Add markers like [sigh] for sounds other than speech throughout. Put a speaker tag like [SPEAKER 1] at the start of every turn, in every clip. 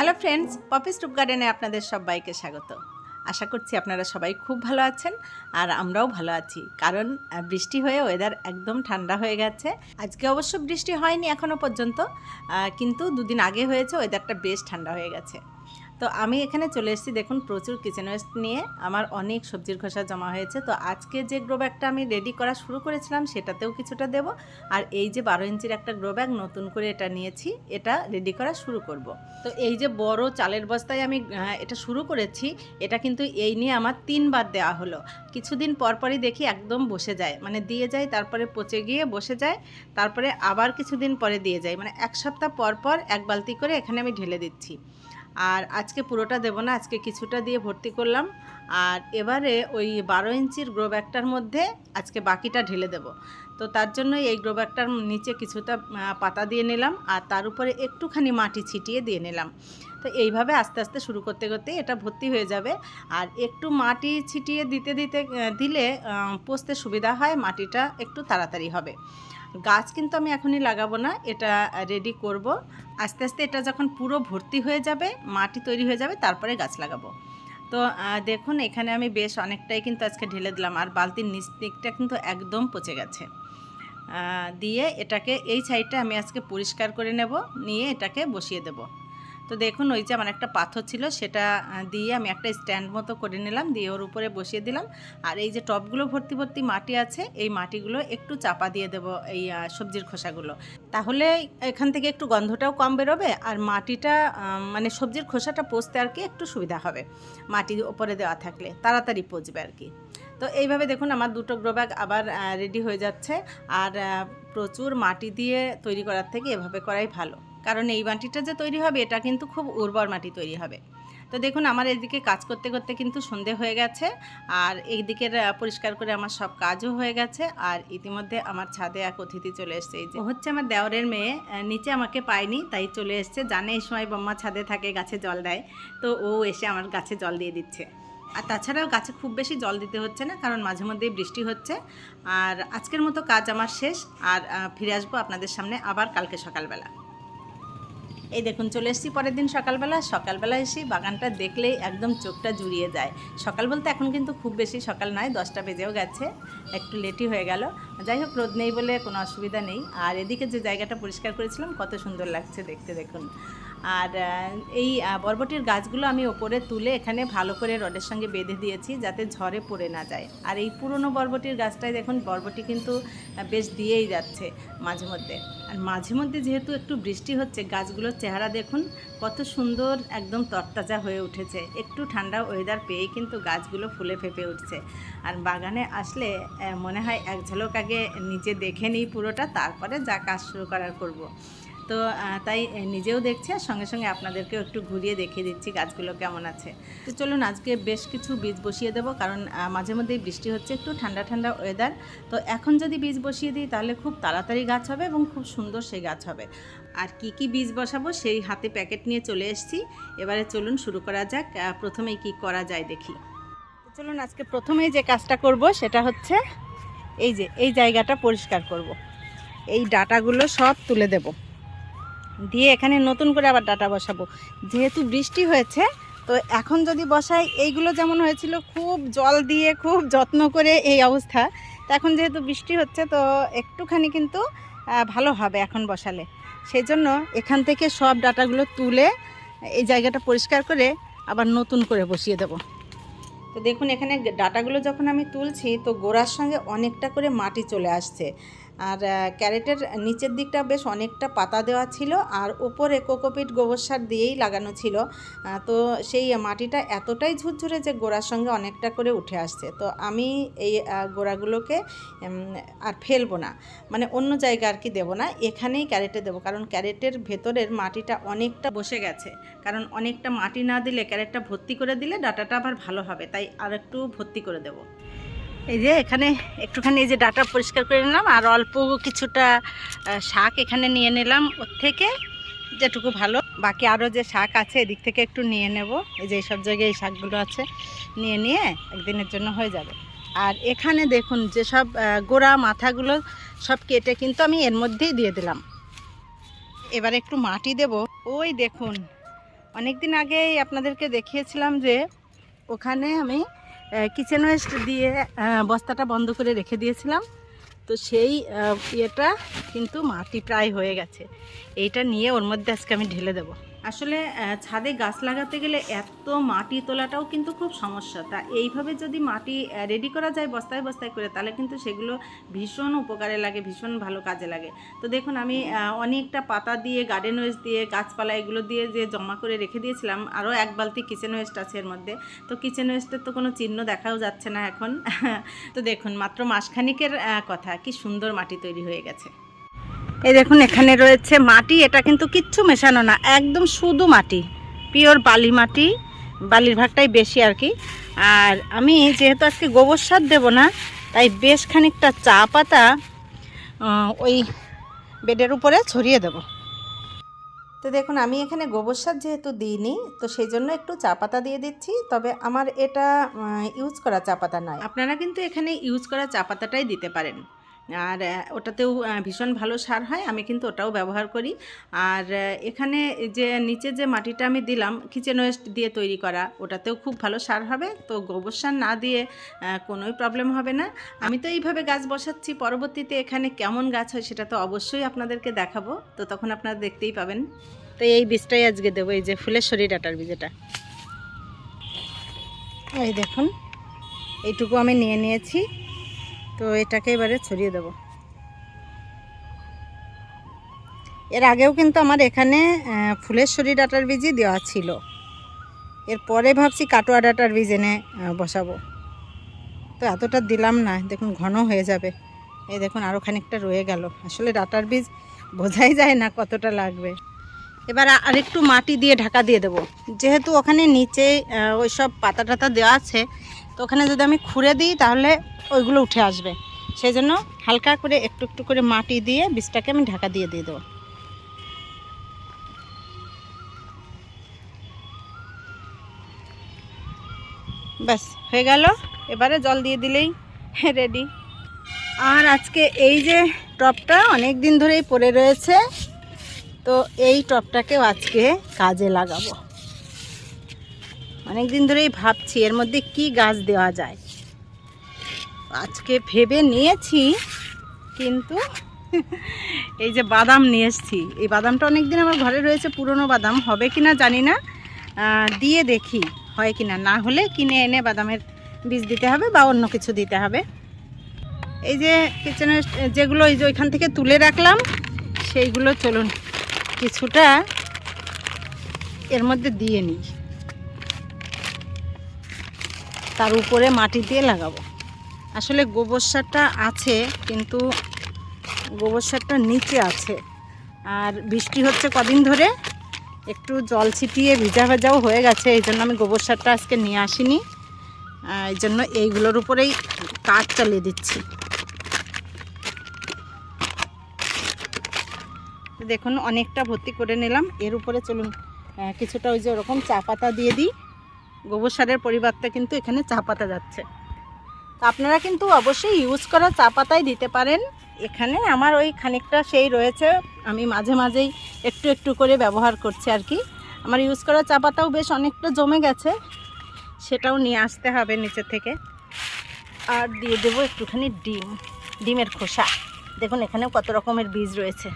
[SPEAKER 1] Hello friends poppy stoop গার্ডেনে আপনাদের সবাইকে স্বাগত। আশা করছি আপনারা সবাই খুব ভালো আছেন আর আমরাও ভালো আছি। কারণ বৃষ্টি হয়ে ওয়েদার একদম ঠান্ডা হয়ে গেছে। আজকে অবশ্য বৃষ্টি হয়নি এখনও পর্যন্ত কিন্তু দুদিন আগে হয়েছে ওয়েদারটা বেশ ঠান্ডা হয়ে গেছে। তো আমি এখানে চলে এসেছি, দেখুন প্রচুর কিচেন ওয়েস্ট নিয়ে। আমার অনেক সবজির খোসা জমা হয়েছে। তো আজকে যে গ্রো ব্যাগটা আমি রেডি করা শুরু করেছিলাম, সেটাতেও কিছুটা দেব। আর এই যে বারো ইঞ্চির একটা গ্রো ব্যাগ নতুন করে এটা নিয়েছি, এটা রেডি করা শুরু করব। তো এই যে বড় চালের বস্তায় আমি এটা শুরু করেছি, এটা কিন্তু এই নিয়ে আমার তিনবার দেওয়া হলো। কিছুদিন পরপরই দেখি একদম বসে যায়। মানে দিয়ে যায়, তারপরে পচে গিয়ে বসে যায়, তারপরে আবার কিছুদিন পরে দিয়ে যায়। মানে এক সপ্তাহ পর পর এক বালতি করে এখানে আমি ঢেলে দিচ্ছি। আর আজকে পুরোটা দেবো না, আজকে কিছুটা দিয়ে ভর্তি করলাম। আর এবারে ওই বারো ইঞ্চির গ্রো ব্যাগটার মধ্যে আজকে বাকিটা ঢেলে দেব। তো তার জন্য এই গ্রো ব্যাগটার নিচে কিছুটা পাতা দিয়ে নিলাম আর তার উপরে একটুখানি মাটি ছিটিয়ে দিয়ে নিলাম। তো এইভাবে আস্তে আস্তে শুরু করতে করতে এটা ভর্তি হয়ে যাবে। আর একটু মাটি ছিটিয়ে দিতে দিতে দিলে পোষতে সুবিধা হয়, মাটিটা একটু তাড়াতাড়ি হবে। গাছ কিন্তু আমি এখনই লাগাবো না, এটা রেডি করব। আস্তে আস্তে এটা যখন পুরো ভর্তি হয়ে যাবে, মাটি তৈরি হয়ে যাবে, তারপরে গাছ লাগাবো। তো দেখুন, এখানে আমি বেশ অনেকটাই কিন্তু আজকে ঢেলে দিলাম, আর বালতির নিচ দিকটা কিন্তু একদম পচে গেছে। দিয়ে এটাকে এই সাইডটা আমি আজকে পরিষ্কার করে নেব, নিয়ে এটাকে বসিয়ে দেব। তো দেখুন, ওই যে আমার একটা পাথর ছিল, সেটা দিয়ে আমি একটা স্ট্যান্ড মতো করে নিলাম, দিয়ে ওর উপরে বসিয়ে দিলাম। আর এই যে টবগুলো ভর্তি ভর্তি মাটি আছে, এই মাটিগুলো একটু চাপা দিয়ে দেব, এই সবজির খোসাগুলো। তাহলে এখান থেকে একটু গন্ধটাও কম বেরোবে, আর মাটিটা মানে সবজির খোসাটা পচতে আর কি একটু সুবিধা হবে, মাটি ওপরে দেওয়া থাকলে, তাড়াতাড়ি পচবে আর কি। তো এইভাবে দেখুন, আমার দুটো গ্রো ব্যাগ আবার রেডি হয়ে যাচ্ছে। আর প্রচুর মাটি দিয়ে তৈরি করার থেকে এভাবে করাই ভালো। কারণ এই মাটিটা যে তৈরি হবে, এটা কিন্তু খুব উর্বর মাটি তৈরি হবে। তো দেখুন, আমার এদিকে কাজ করতে করতে কিন্তু সন্ধে হয়ে গেছে, আর এই দিকের পরিষ্কার করে আমার সব কাজও হয়ে গেছে, আর ইতিমধ্যে আমার ছাদে এক অতিথি চলে এসছে। এই যে হচ্ছে আমার দেওরের মেয়ে নিচে আমাকে পায়নি, তাই চলে এসছে। জানে এই সময় বম্মা ছাদে থাকে, গাছে জল দেয়, তো ও এসে আমার গাছে জল দিয়ে দিচ্ছে। আর তাছাড়াও গাছে খুব বেশি জল দিতে হচ্ছে না, কারণ মাঝে মধ্যেই বৃষ্টি হচ্ছে। আর আজকের মতো কাজ আমার শেষ, আর ফিরে আসব আপনাদের সামনে আবার কালকে সকালবেলা। এই দেখুন, চলে এসেছি পরের দিন সকালবেলা। সকালবেলা এসে বাগানটা দেখলেই একদম চোখটা জুড়িয়ে যায়। সকাল বলতে এখন কিন্তু খুব বেশি সকাল নয়, দশটা বেজেও গেছে, একটু লেটই হয়ে গেল। যাই হোক, রোদ নেই বলে কোনো অসুবিধা নেই। আর এদিকে যে জায়গাটা পরিষ্কার করেছিলাম, কত সুন্দর লাগছে দেখতে দেখুন। আর এই বরবটির গাছগুলো আমি ওপরে তুলে এখানে ভালো করে রডের সঙ্গে বেঁধে দিয়েছি যাতে ঝড়ে পড়ে না যায়। আর এই পুরনো বরবটির গাছটায় দেখুন, বরবটি কিন্তু বেশ দিয়েই যাচ্ছে মাঝে মধ্যে। আর মাঝে মধ্যে যেহেতু একটু বৃষ্টি হচ্ছে, গাছগুলোর চেহারা দেখুন, কত সুন্দর একদম তরতাজা হয়ে উঠেছে। একটু ঠান্ডা ওয়েদার পেয়েই কিন্তু গাছগুলো ফুলে ফেপে উঠছে। আর বাগানে আসলে মনে হয় এক ঝলক আগে নিজে দেখে নিই পুরোটা, তারপরে যা কাজ শুরু করার করব। তো তাই নিজেও দেখছি আর সঙ্গে সঙ্গে আপনাদেরকেও একটু ঘুরিয়ে দেখিয়ে দিচ্ছি গাছগুলো কেমন আছে। তো চলুন আজকে বেশ কিছু বীজ বসিয়ে দেবো কারণ মাঝে মধ্যেই বৃষ্টি হচ্ছে, একটু ঠান্ডা ঠান্ডা ওয়েদার তো এখন যদি বীজ বসিয়ে দিই তাহলে খুব তাড়াতাড়ি গাছ হবে এবং খুব সুন্দর সেই গাছ হবে। আর কি কি বীজ বসাবো সেই হাতে প্যাকেট নিয়ে চলে এসেছি। এবারে চলুন শুরু করা যাক প্রথমেই কি করা যায় দেখি। চলুন আজকে প্রথমেই যে কাজটা করব সেটা হচ্ছে এই যে, এই জায়গাটা পরিষ্কার করব। এই ডাটাগুলো সব তুলে দেব। দিয়ে এখানে নতুন করে আবার ডাটা বসাবো। যেহেতু বৃষ্টি হয়েছে, তো এখন যদি বসাই, এইগুলো যেমন হয়েছিল, খুব জল দিয়ে খুব যত্ন করে এই অবস্থা। তো এখন যেহেতু বৃষ্টি হচ্ছে, তো একটুখানি কিন্তু ভালো হবে এখন বসালে। সেই জন্য এখান থেকে সব ডাটাগুলো তুলে, এই জায়গাটা পরিষ্কার করে আবার নতুন করে বসিয়ে দেবো। তো দেখুন, এখানে ডাটাগুলো যখন আমি তুলছি, তো গোড়ার সঙ্গে অনেকটা করে মাটি চলে আসছে। আর ক্যারেটের নিচের দিকটা বেশ অনেকটা পাতা দেওয়া ছিল আর ওপরে কোকোপিট গোবর সার দিয়েই লাগানো ছিল। তো সেই মাটিটা এতটাই ঝুরঝুরে যে গোড়ার সঙ্গে অনেকটা করে উঠে আসছে। তো আমি এই গোড়াগুলোকে আর ফেলব না। মানে অন্য জায়গা আর কি দেবো না, এখানেই ক্যারেটে দেবো। কারণ ক্যারেটের ভেতরের মাটিটা অনেকটা বসে গেছে। কারণ অনেকটা মাটি না দিলে ক্যারেটটা ভর্তি করে দিলে ডাটাটা আবার ভালো হবে। তাই আর একটু ভর্তি করে দেবো। এই যে এখানে একটুখানি এই যে ডাটা পরিষ্কার করে নিলাম আর অল্প কিছুটা শাক এখানে নিয়ে নিলাম ওর থেকে, যেটুকু ভালো। বাকি আরও যে শাক আছে এদিক থেকে একটু নিয়ে নেব। এই যে সব জায়গায় এই শাকগুলো আছে, নিয়ে নিয়ে একদিনের জন্য হয়ে যাবে। আর এখানে দেখুন যেসব গোড়া মাথাগুলো সব কেটে কিন্তু আমি এর মধ্যেই দিয়ে দিলাম। এবার একটু মাটি দেব। ওই দেখুন অনেক দিন আগেই আপনাদেরকে দেখিয়েছিলাম যে ওখানে আমি কিচেন ওয়েস্ট দিয়ে বস্তাটা বন্ধ করে রেখে দিয়েছিলাম। তো সেই ইয়েটা কিন্তু মাটি প্রায় হয়ে গেছে। এইটা নিয়ে ওর মধ্যে আজকে আমি ঢেলে দেবো। আসলে ছাদে গাছ লাগাতে গেলে এত মাটি তোলাটাও কিন্তু খুব সমস্যা। তা এইভাবে যদি মাটি রেডি করা যায় বস্তায় বস্তায় করে তাহলে কিন্তু সেগুলো ভীষণ উপকারে লাগে ভীষণ ভালো কাজে লাগে। তো দেখুন আমি অনেকটা পাতা দিয়ে গার্ডেন ওয়েস্ট দিয়ে গাছপালা এগুলো দিয়ে যে জমা করে রেখে দিয়েছিলাম আরও এক বালতি কিচেন ওয়েস্ট আছে এর মধ্যে। তো কিচেন ওয়েস্টের তো কোনো চিহ্ন দেখাও যাচ্ছে না এখন। [laughs] তো দেখুন মাত্র মাসখানিকের কথা কি সুন্দর মাটি তৈরি হয়ে গেছে। এই দেখুন, এখানে রয়েছে মাটি। এটা কিন্তু কিচ্ছু মেশানো না, একদম শুধু মাটি, পিওর বালি মাটি, বালির ভাগটাই বেশি আর কি। আর আমি যেহেতু আজকে গোবর সার দেবো না, তাই বেশ খানিকটা চা পাতা ওই বেডের উপরে ছড়িয়ে দেব। তো দেখুন, আমি এখানে গোবর সার যেহেতু দিইনি, তো সেই জন্য একটু চা পাতা দিয়ে দিচ্ছি। তবে আমার এটা ইউজ করা চা পাতা নয়। আপনারা কিন্তু এখানে ইউজ করা চা পাতাটাই দিতে পারেন। আর ওটাতেও ভীষণ ভালো সার হয়, আমি কিন্তু ওটাও ব্যবহার করি। আর এখানে যে নিচে যে মাটিটা আমি দিলাম কিচেন ওয়েস্ট দিয়ে তৈরি করা, ওটাতেও খুব ভালো সার হবে। তো গোবর সার না দিয়ে কোনোই প্রবলেম হবে না। আমি তো এইভাবে গাছ বসাচ্ছি, পরবর্তীতে এখানে কেমন গাছ হয় সেটা তো অবশ্যই আপনাদেরকে দেখাবো। তো তখন আপনারা দেখতেই পাবেন। তো এই বীজটাই আজকে দেবো, এই যে ফুলের শরীর ডাটার বীজ এটা এই দেখুন, এইটুকু আমি নিয়ে নিয়েছি। তো এটাকে এবারে ছড়িয়ে দেব। এর আগেও কিন্তু আমার এখানে ফুলের শরীর ডাটার বীজই দেওয়া ছিল। এরপরে ভাবছি কাটোয়া ডাটার বীজ এনে বসাবো। তো এতটা দিলাম না, দেখুন ঘন হয়ে যাবে। এই দেখুন আরও খানিকটা রয়ে গেল। আসলে ডাটার বীজ বোঝাই যায় না কতটা লাগবে। এবার আরেকটু মাটি দিয়ে ঢাকা দিয়ে দেবো। যেহেতু ওখানে নিচে ওই সব পাতা টাতা দেওয়া আছে তো ওখানে যদি আমি খুঁড়ে দিই, তাহলে ওইগুলো উঠে আসবে। সেই জন্য হালকা করে একটু একটু করে মাটি দিয়ে বীজটাকে আমি ঢাকা দিয়ে দিয়ে দেবো। ব্যাস, হয়ে গেল। এবারে জল দিয়ে দিলেই রেডি। আর আজকে এই যে টপটা অনেক দিন ধরেই পড়ে রয়েছে, তো এই টপটাকেও আজকে কাজে লাগাবো। অনেক দিন ধরেই ভাবছি এর মধ্যে কি গাছ দেওয়া যায়। আজকে ভেবে নিয়েছি, কিন্তু [laughs] এই যে বাদাম নিয়ে এসেছি। এই বাদামটা অনেক দিন আমার ঘরে রয়েছে, পুরনো বাদাম। হবে কি না জানি না। দিয়ে দেখি হয় কি না না হলে কিনে এনে বাদামের বীজ দিতে হবে বা অন্য কিছু দিতে হবে। এই যে কিচেনের যেগুলো এই যে ওইখান থেকে তুলে রাখলাম, সেইগুলো চলুন কিছুটা এর মধ্যে দিয়ে নিই। তার উপরে মাটি দিয়ে লাগাবো। আসলে গোবর সারটা আছে, কিন্তু গোবর সারটা নিচে আছে। আর বৃষ্টি হচ্ছে কদিন ধরে, একটু জল ছিটিয়ে ভিজা ভেজাও হয়ে গেছে, এই জন্য আমি গোবর সারটা আজকে নিয়ে আসিনি। এই জন্য এইগুলোর উপরেই কাজ চালিয়ে দিচ্ছি। দেখুন, অনেকটা ভর্তি করে নিলাম। এর উপরে চলুন কিছুটা ওই যে ওরকম চা পাতা দিয়ে দিই। গোবর সারের পরিবর্তে কিন্তু এখানে চা পাতা যাচ্ছে। তো আপনারা কিন্তু অবশ্যই ইউজ করা চা পাতাই দিতে পারেন। এখানে আমার ওই খানিকটা সেই রয়েছে, আমি মাঝে মাঝেই একটু একটু করে ব্যবহার করছি আর কি। আমার ইউজ করা চা পাতাও বেশ অনেকটা জমে গেছে, সেটাও নিয়ে আসতে হবে নিচে থেকে। আর দিয়ে দেবো একটুখানি ডিম, ডিমের খোসা। দেখুন, এখানেও কত রকমের বীজ রয়েছে।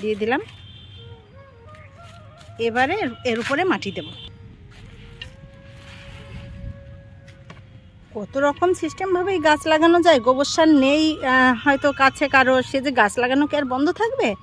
[SPEAKER 1] দিয়ে দিলাম। এবারে এর- উপরে মাটি দেব। কত রকম সিস্টেমভাবেই গাছ লাগানো যায়। গোবর সার নেই হয়তো কাছে কারও। সে যে গাছ লাগানো কি আর বন্ধ থাকবে?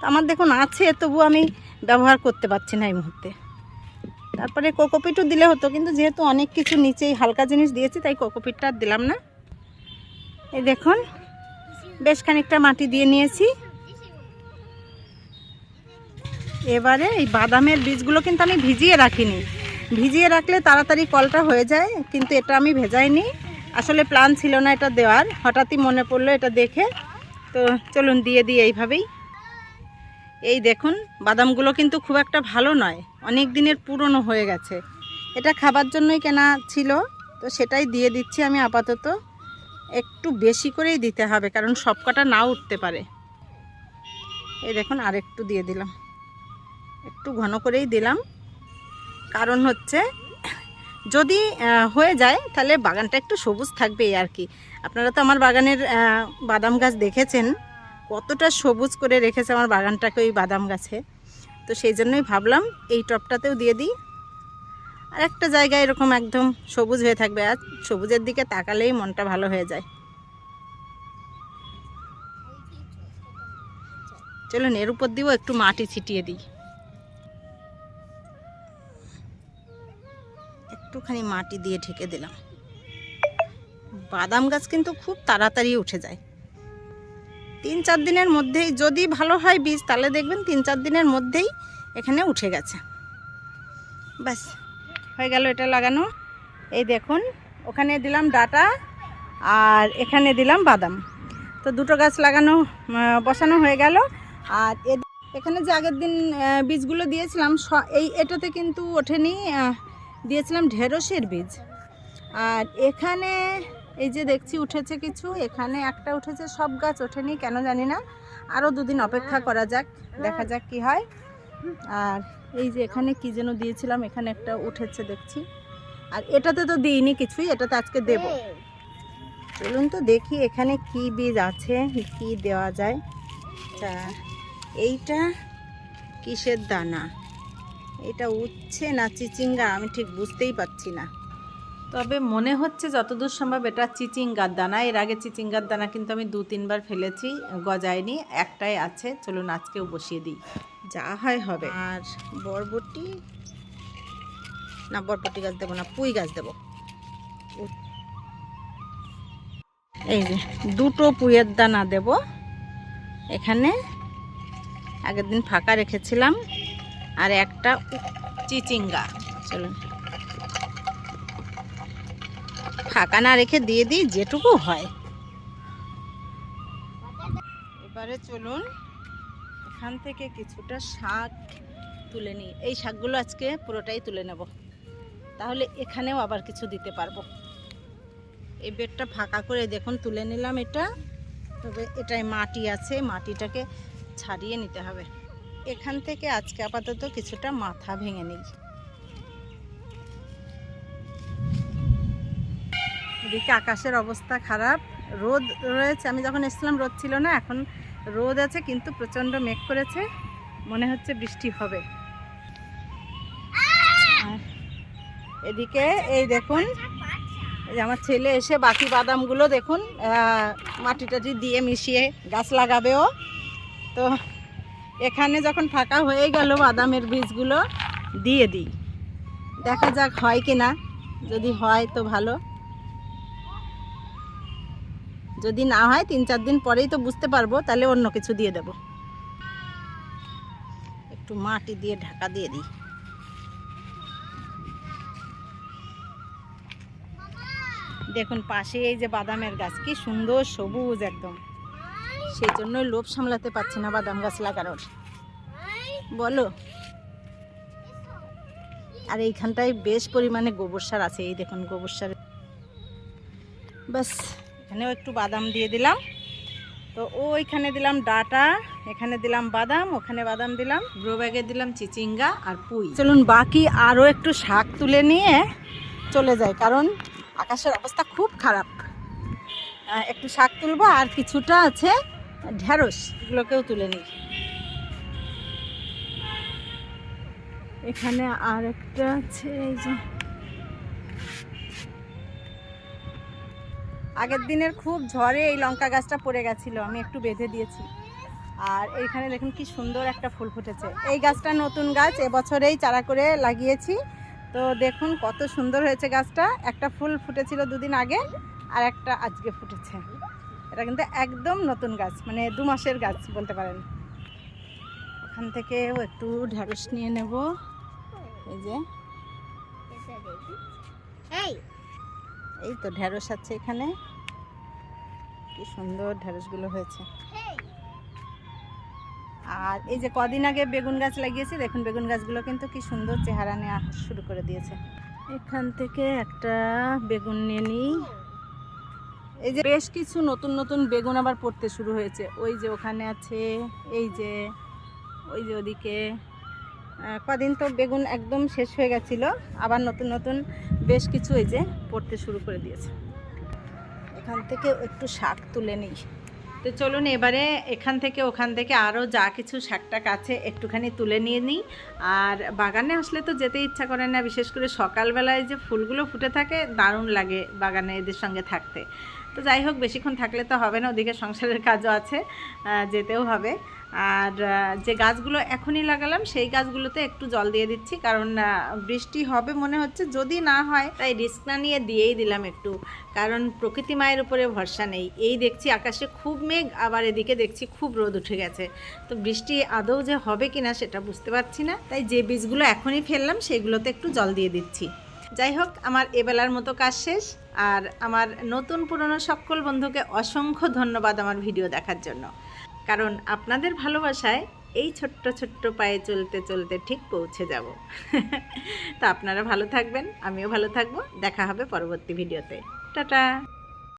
[SPEAKER 1] তো আমার দেখুন, আছে তবু আমি ব্যবহার করতে পারছি না এই মুহূর্তে। তারপরে কোকোপিটও দিলে হতো, কিন্তু যেহেতু অনেক কিছু নিচেই হালকা জিনিস দিয়েছি, তাই কোকোপিটটা আর দিলাম না। এই দেখুন, বেশ খানিকটা মাটি দিয়ে নিয়েছি। এবারে এই বাদামের বীজগুলো কিন্তু আমি ভিজিয়ে রাখিনি। ভিজিয়ে রাখলে তাড়াতাড়ি কলটা হয়ে যায়, কিন্তু এটা আমি ভেজাইনি। আসলে প্ল্যান ছিল না এটা দেওয়ার। হঠাৎই মনে পড়ল এটা দেখে। তো চলুন দিয়ে দিই এইভাবেই। এই দেখুন, বাদামগুলো কিন্তু খুব একটা ভালো নয়। অনেক দিনের পুরনো হয়ে গেছে। এটা খাবার জন্যই কেনা ছিল, তো সেটাই দিয়ে দিচ্ছি আমি আপাতত। একটু বেশি করেই দিতে হবে, কারণ সব কটা নাও উঠতে পারে। এই দেখুন আর একটু দিয়ে দিলাম। একটু ঘন করেই দিলাম। কারণ হচ্ছে, যদি হয়ে যায়, তাহলে বাগানটা একটু সবুজ থাকবে আর কি। আপনারা তো আমার বাগানের বাদাম গাছ দেখেছেন, কতটা সবুজ করে রেখেছে আমার বাগানটাকে ওই বাদাম গাছে। তো সেই জন্যই ভাবলাম, এই টপটাতেও দিয়ে দিই। আর একটা জায়গায় এরকম একদম সবুজ হয়ে থাকবে, আর সবুজের দিকে তাকালেই মনটা ভালো হয়ে যায়। চলুন, এর উপর দিয়েও একটু মাটি ছিটিয়ে দিই। একটুখানি মাটি দিয়ে ঢেকে দিলাম। বাদাম গাছ কিন্তু খুব তাড়াতাড়ি উঠে যায়। তিন চার দিনের মধ্যেই যদি ভালো হয় বীজ, তাহলে দেখবেন তিন চার দিনের মধ্যেই এখানে উঠে গেছে। ব্যাস, হয়ে গেল এটা লাগানো। এই দেখুন, ওখানে দিলাম ডাটা আর এখানে দিলাম বাদাম। তো দুটো গাছ লাগানো বসানো হয়ে গেল। আর এখানে যে আগের দিন বীজগুলো দিয়েছিলাম এই এটাতে কিন্তু ওঠেনি দিয়েছিলাম ঢেঁড়সের বীজ। আর এখানে এই যে দেখছি উঠেছে কিছু, এখানে একটা উঠেছে, সব গাছ ওঠেনি, কেন জানি না। আরও দুদিন অপেক্ষা করা যাক, দেখা যাক কি হয়। আর এই যে এখানে কি যেন দিয়েছিলাম, এখানে একটা উঠেছে দেখছি। আর এটাতে তো দিইনি কিছুই, এটাতে আজকে দেব। চলুন তো দেখি এখানে কি বীজ আছে, কি দেওয়া যায়। তা এইটা কিসের দানা? এটা উঠছে না চিচিঙ্গা আমি ঠিক বুঝতেই পারছি না। তবে মনে হচ্ছে যতদূর সম্ভব এটা চিচিঙ্গার দানা। এর আগে চিচিঙ্গার দানা কিন্তু আমি দু তিনবার ফেলেছি গজায়নি একটাই আছে। চলুন আজকেও বসিয়ে দিই। যা হয় হবে। আর বরবটি? না বরবটি গাছ দেবো না পুঁই গাছ দেবো। এই যে দুটো পুঁয়ের দানা দেব। এখানে আগের দিন ফাঁকা রেখেছিলাম। আর একটা চিচিঙ্গা। চলুন। ফাঁকা না রেখে দিয়ে দিই যেটুকু হয়। এবারে চলুন এখান থেকে কিছুটা শাক তুলে নিই। এই শাকগুলো আজকে পুরোটাই তুলে নেব। তাহলে এখানেও আবার কিছু দিতে পারব। এই বেডটা ফাঁকা করে দেখুন, তুলে নিলাম এটা। তবে এটাই মাটি আছে, মাটিটাকে ছাড়িয়ে নিতে হবে। এখান থেকে আজকে আপাতত কিছুটা মাথা ভেঙে নিই। এদিকে আকাশের অবস্থা খারাপ। রোদ রয়েছে, আমি যখন এসেছিলাম রোদ ছিল না, এখন রোদ আছে, কিন্তু প্রচণ্ড মেঘ করেছে, মনে হচ্ছে বৃষ্টি হবে। এদিকে এই দেখুন আমার ছেলে এসে বাকি বাদামগুলো দেখুন মাটি টাটি দিয়ে মিশিয়ে গাছ লাগাবেও। তো এখানে যখন ফাঁকা হয়ে গেল বাদামের বীজগুলো, দিয়ে দিই। দেখা যাক হয় কি না যদি হয় তো ভালো। যদি না হয়, তিন চার দিন পরেই তো বুঝতে পারব, তাহলে অন্য কিছু দিয়ে দেব। একটু মাটি দিয়ে ঢাকা দিয়ে দিই। দেখুন, পাশে এই যে বাদামের গাছ, কি সুন্দর সবুজ একদম। সেই জন্যই লোভ সামলাতে পারছি না বাদাম গাছ লাগানোর। বলো। আর এইখানটায় বেশ পরিমাণে গোবর সার আছে, এই দেখুন গোবর সার। ব্যাস, এখানেও একটু বাদাম দিয়ে দিলাম। তো ওইখানে দিলাম ডাটা, এখানে দিলাম বাদাম, ওখানে বাদাম দিলাম গ্রো ব্যাগে দিলাম চিচিঙ্গা আর পুঁই। চলুন বাকি আরও একটু শাক তুলে নিয়ে চলে যায় কারণ আকাশের অবস্থা খুব খারাপ। একটু শাক তুলবো আর কিছুটা আছে ঢ্যাঁড়স এগুলোকেও তুলে নিই। এখানে আর একটা আছে, এই যে। আগের দিনের খুব ঝড়ে এই লঙ্কা গাছটা পড়ে গেছিল, আমি একটু বেঁধে দিয়েছি। আর এইখানে দেখুন কি সুন্দর একটা ফুল ফুটেছে। এই গাছটা নতুন গাছ, এবছরেই চারা করে লাগিয়েছি। তো দেখুন কত সুন্দর হয়েছে গাছটা। একটা ফুল ফুটেছিল দুদিন আগে, আর একটা আজকে ফুটেছে। এটা কিন্তু একদম নতুন গাছ মানে দু মাসের গাছ বলতে পারেন। ওখান থেকেও একটু ঢ্যাঁড়স নিয়ে নেব। এই যে। এই। তো ঢ্যাঁড়স আছে এখানে। কি সুন্দর ঢ্যাঁড়সগুলো হয়েছে। আর এই যে কদিন আগে বেগুন গাছ লাগিয়েছি দেখুন বেগুন গাছগুলো কিন্তু কি সুন্দর চেহারা নেওয়া শুরু করে দিয়েছে। এখান থেকে একটা বেগুন নিয়ে নিই। এই যে বেশ কিছু নতুন নতুন বেগুন আবার পড়তে শুরু হয়েছে। ওই যে ওখানে আছে, এই যে, ওই যে ওদিকে কদিন তো বেগুন একদম শেষ হয়ে গেছিল, আবার নতুন নতুন বেশ কিছু এই যে পড়তে শুরু করে দিয়েছে। এখান থেকে একটু শাক তুলে নিই। তো চলুন এবারে এখান থেকে ওখান থেকে আরও যা কিছু শাকটাক আছে একটুখানি তুলে নিয়ে নিই। আর বাগানে আসলে তো যেতে ইচ্ছা করে না, বিশেষ করে সকালবেলায় যে ফুলগুলো ফুটে থাকে, দারুণ লাগে বাগানে এদের সঙ্গে থাকতে। তো যাই হোক, বেশিক্ষণ থাকলে তো হবে না, ওদিকে সংসারের কাজও আছে যেতেও হবে। আর যে গাছগুলো এখনই লাগালাম, সেই গাছগুলোতে একটু জল দিয়ে দিচ্ছি, কারণ বৃষ্টি হবে মনে হচ্ছে, যদি না হয় তাই রিস্ক না নিয়ে দিয়েই দিলাম একটু, কারণ প্রকৃতি মায়ের উপরে ভরসা নেই। এই দেখছি আকাশে খুব মেঘ, আবার এদিকে দেখছি খুব রোদ উঠে গেছে। তো বৃষ্টি আদৌ যে হবে কিনা সেটা বুঝতে পারছি না, তাই যে বীজগুলো এখনই ফেললাম, সেগুলোতে একটু জল দিয়ে দিচ্ছি। যাই হোক, আমার এবেলার মতো কাজ শেষ। আর আমার নতুন পুরনো সকল বন্ধুকে অসংখ্য ধন্যবাদ আমার ভিডিও দেখার জন্য। কারণ আপনাদের ভালোবাসায় এই ছোট্ট ছোট্ট পায়ে চলতে চলতে ঠিক পৌঁছে যাব। [laughs] তা আপনারা ভালো থাকবেন, আমিও ভালো থাকব। দেখা হবে পরবর্তী ভিডিওতে। টাটা!